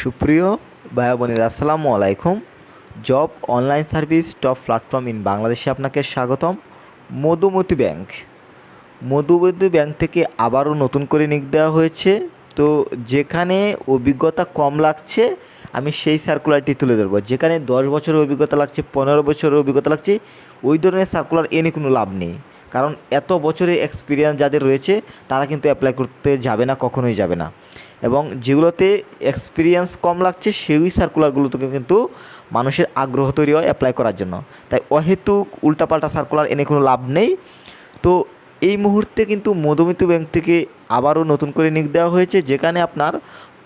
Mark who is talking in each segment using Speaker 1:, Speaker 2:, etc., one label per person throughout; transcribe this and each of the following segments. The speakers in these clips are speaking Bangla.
Speaker 1: সুপ্রিয় ভাই বোনেরা, আসসালামু আলাইকুম। Job online service top platform in বাংলাদেশে আপনাকে স্বাগতম, মধুমতি ব্যাংক। মধুমতি ব্যাংক থেকে আবারও নতুন করে নিক দেওয়া হয়েছে। তো যেখানে অভিজ্ঞতা কম লাগছে, আমি সেই সার্কুলারটি তুলে ধরবো। যেখানে দশ বছরের অভিজ্ঞতা লাগছে, পনেরো বছরের অভিজ্ঞতা লাগছে, ওই ধরনের সার্কুলার এনে কোনো লাভ নেই। কারণ এত বছরের এক্সপিরিয়েন্স যাদের রয়েছে, তারা কিন্তু অ্যাপ্লাই করতে যাবে না, কখনোই যাবে না। এবং যেগুলোতে এক্সপিরিয়েন্স কম লাগছে, সেই সার্কুলারগুলোতে কিন্তু মানুষের আগ্রহ তৈরি হয় অ্যাপ্লাই করার জন্য। তাই অহেতুক উল্টাপাল্টা সার্কুলার এনে কোনো লাভ নেই। তো এই মুহূর্তে কিন্তু মধুমিতু ব্যাংক থেকে আবারও নতুন করে নিক দেওয়া হয়েছে, যেখানে আপনার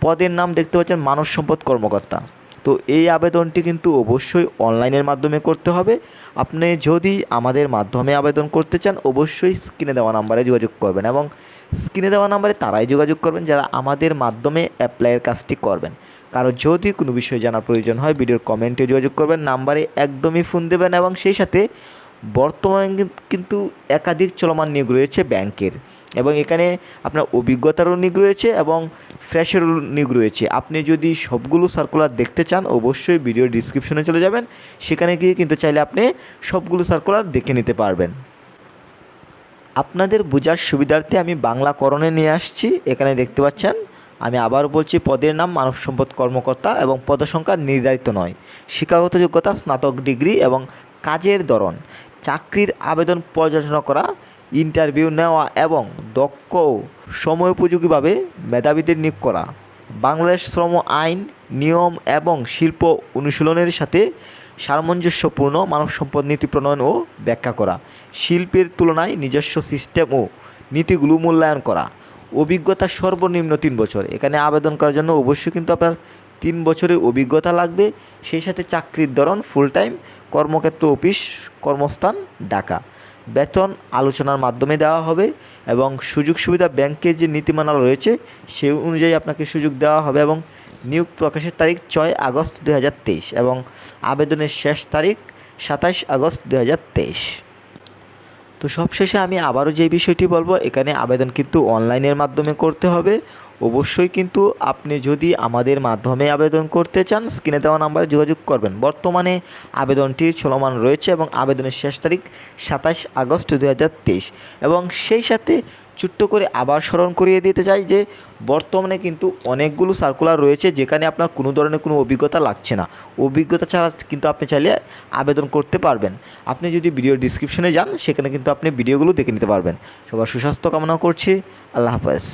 Speaker 1: পদের নাম দেখতে পাচ্ছেন মানব সম্পদ কর্মকর্তা। তো এই আবেদনটি কিন্তু অবশ্যই অনলাইনের মাধ্যমে করতে হবে। আপনি যদি আমাদের মাধ্যমে আবেদন করতে চান, অবশ্যই স্ক্রিনে দেওয়া নাম্বারে যোগাযোগ করবেন এবং স্ক্রিনে দেওয়া নাম্বারে তারাই যোগাযোগ করবেন যারা আমাদের মাধ্যমে অ্যাপ্লাইয়ের কাজটি করবেন। কারও যদি কোনো বিষয়ে জানার প্রয়োজন হয় ভিডিওর কমেন্টে যোগাযোগ করবেন নাম্বারে একদমই ফোন দেবেন এবং সেই সাথে বর্তমানে কিন্তু একাধিক চলমান নিয়োগ রয়েছে ব্যাংকের। এবং এখানে আপনার অভিজ্ঞতারও নিয়োগ রয়েছে এবং ফ্রেশেরও নিয়োগ রয়েছে। আপনি যদি সবগুলো সার্কুলার দেখতে চান, অবশ্যই ভিডিও ডিসক্রিপশনে চলে যাবেন। সেখানে গিয়ে কিন্তু চাইলে আপনি সবগুলো সার্কুলার দেখে নিতে পারবেন। আপনাদের বোঝার সুবিধার্থে আমি বাংলা করণে নিয়ে আসছি। এখানে দেখতে পাচ্ছেন, আমি আবার বলছি, পদের নাম মানব সম্পদ কর্মকর্তা এবং পদসংখ্যা নির্ধারিত নয়। শিক্ষাগত যোগ্যতা, স্নাতক ডিগ্রি এবং কাজের ধরন। চাকরির আবেদন পর্যালোচনা করা, ইন্টারভিউ নেওয়া এবং দক্ষ ও সময়োপযোগীভাবে মেধাবীদের নিয়োগ করা। বাংলাদেশ শ্রম আইন, নিয়ম এবং শিল্প অনুশীলনের সাথে সামঞ্জস্যপূর্ণ মানব সম্পদ নীতি প্রণয়ন ও ব্যাখ্যা করা। শিল্পের তুলনায় নিজস্ব সিস্টেম ও নীতিগুলো মূল্যায়ন করা। অভিজ্ঞতা সর্বনিম্ন তিন বছর। এখানে আবেদন করার জন্য অবশ্যই কিন্তু আপনার তিন বছরের অভিজ্ঞতা লাগবে। সেই সাথে চাকরির ধরন ফুল টাইম কর্মক্ষেত্র, অফিস, কর্মস্থান, ঢাকা। বেতন আলোচনার মাধ্যমে দেওয়া হবে এবং সুযোগ সুবিধা ব্যাংকের যে নীতিমালা রয়েছে, সেই অনুযায়ী আপনাকে সুযোগ দেওয়া হবে এবং নিয়োগ প্রকাশের তারিখ ছয় আগস্ট দু হাজার তেইশ এবং আবেদনের শেষ তারিখ সাতাশ আগস্ট দু হাজার তেইশ। তো সবশেষে আমি আবারও যে বিষয়টি বলব, এখানে আবেদন কিন্তু অনলাইনের মাধ্যমে করতে হবে। অবশ্যই কিন্তু আপনি যদি আমাদের মাধ্যমে আবেদন করতে চান, স্ক্রিনে দেওয়া নাম্বারে যোগাযোগ করবেন। বর্তমানে আবেদনটি চলমান রয়েছে এবং আবেদনের শেষ তারিখ সাতাশ আগস্ট দুহাজার তেইশ। এবং সেই সাথে ছোট্ট করে আবার স্মরণ করিয়ে দিতে চাই যে বর্তমানে কিন্তু অনেকগুলো সার্কুলার রয়েছে যেখানে আপনার কোনো ধরনের কোনো অভিজ্ঞতা লাগছে না। অভিজ্ঞতা ছাড়া কিন্তু আপনি চাইলে আবেদন করতে পারবেন। আপনি যদি ভিডিও ডিসক্রিপশনে যান, সেখানে কিন্তু আপনি ভিডিওগুলো দেখে নিতে পারবেন। সবার সুস্বাস্থ্য কামনা করছি। আল্লাহ হাফেজ।